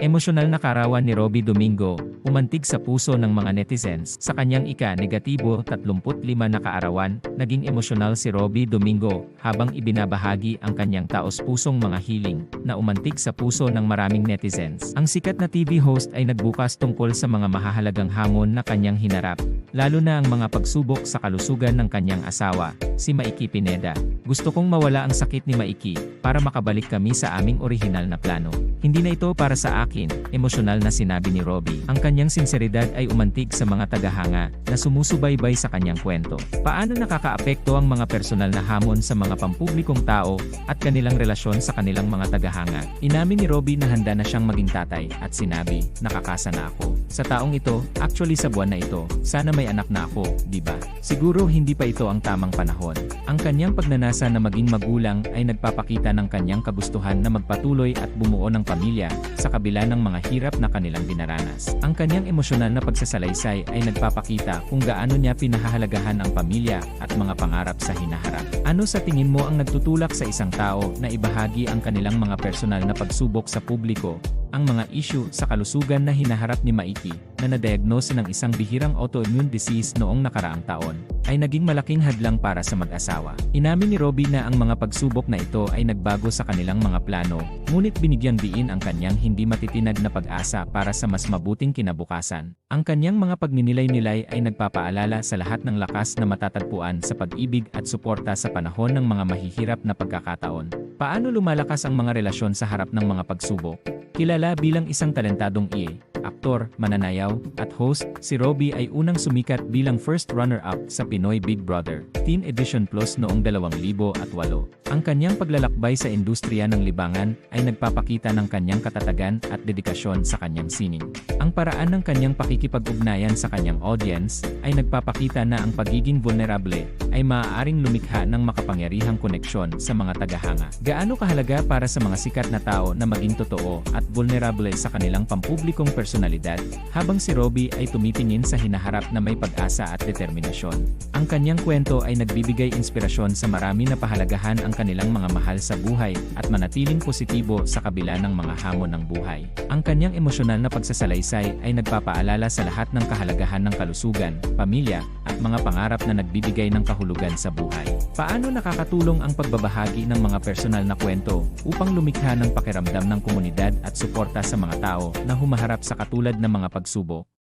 Emosyonal na karawan ni Robbie Domingo, umantig sa puso ng mga netizens. Sa kanyang ika-negatibo 35 na kaarawan, naging emosyonal si Robbie Domingo habang ibinabahagi ang kanyang taos-pusong mga hiling na umantig sa puso ng maraming netizens. Ang sikat na TV host ay nagbukas tungkol sa mga mahahalagang hamon na kanyang hinarap, lalo na ang mga pagsubok sa kalusugan ng kanyang asawa, si Maiki Pineda. Gusto kong mawala ang sakit ni Maiki para makabalik kami sa aming orihinal na plano. Hindi na ito para sa akin, emosyonal na sinabi ni Robbie. Ang kanyang sinseridad ay umantig sa mga tagahanga na sumusubaybay sa kanyang kwento. Paano nakakaapekto ang mga personal na hamon sa mga pampublikong tao at kanilang relasyon sa kanilang mga tagahanga? Inamin ni Robbie na handa na siyang maging tatay at sinabi, nakakasa na ako. Sa taong ito, actually sa buwan na ito, sana may anak na ako, di ba? Siguro hindi pa ito ang tamang panahon. Ang kanyang pagnanasa na maging magulang ay nagpapakita ng kanyang kagustuhan na magpatuloy at bumuo ng pamilya sa kabila ng mga hirap na kanilang dinaranas. Ang kanyang emosyonal na pagsasalaysay ay nagpapakita kung gaano niya pinahahalagahan ang pamilya at mga pangarap sa hinaharap. Ano sa tingin mo ang nagtutulak sa isang tao na ibahagi ang kanilang mga personal na pagsubok sa publiko ang mga issue sa kalusugan na hinaharap ni Maiki na na-diagnose ng isang bihirang autoimmune disease noong nakaraang taon ay naging malaking hadlang para sa mag-asawa. Inamin ni Robbie na ang mga pagsubok na ito ay nagbago sa kanilang mga plano, ngunit binigyang diin ang kanyang hindi matitinag na pag-asa para sa mas mabuting kinabukasan. Ang kanyang mga pagninilay-nilay ay nagpapaalala sa lahat ng lakas na matatagpuan sa pag-ibig at suporta sa panahon ng mga mahihirap na pagkakataon. Paano lumalakas ang mga relasyon sa harap ng mga pagsubok? Kilala bilang isang talentadong IE, aktor, mananayaw, at host, si Robbie ay unang sumikat bilang first runner-up sa Pinoy Big Brother Teen Edition Plus noong 2008. Ang kanyang paglalakbay sa industriya ng libangan ay nagpapakita ng kanyang katatagan at dedikasyon sa kanyang sining. Ang paraan ng kanyang pakikipag-ugnayan sa kanyang audience ay nagpapakita na ang pagiging vulnerable ay maaaring lumikha ng makapangyarihang koneksyon sa mga tagahanga. Gaano kahalaga para sa mga sikat na tao na maging totoo at vulnerable sa kanilang pampublikong personalidad, habang si Robbie ay tumitingin sa hinaharap na may pag-asa at determinasyon. Ang kanyang kwento ay nagbibigay inspirasyon sa marami na pahalagahan ang kanilang mga mahal sa buhay at manatiling positibo sa kabila ng mga hamon ng buhay. Ang kanyang emosyonal na pagsasalaysay ay nagpapaalala sa lahat ng kahalagahan ng kalusugan, pamilya, at mga pangarap na nagbibigay ng kahulugan sa buhay. Paano nakakatulong ang pagbabahagi ng mga personal na kwento upang lumikha ng pakiramdam ng komunidad at suporta sa mga tao na humaharap sa katulad ng mga pagsubok?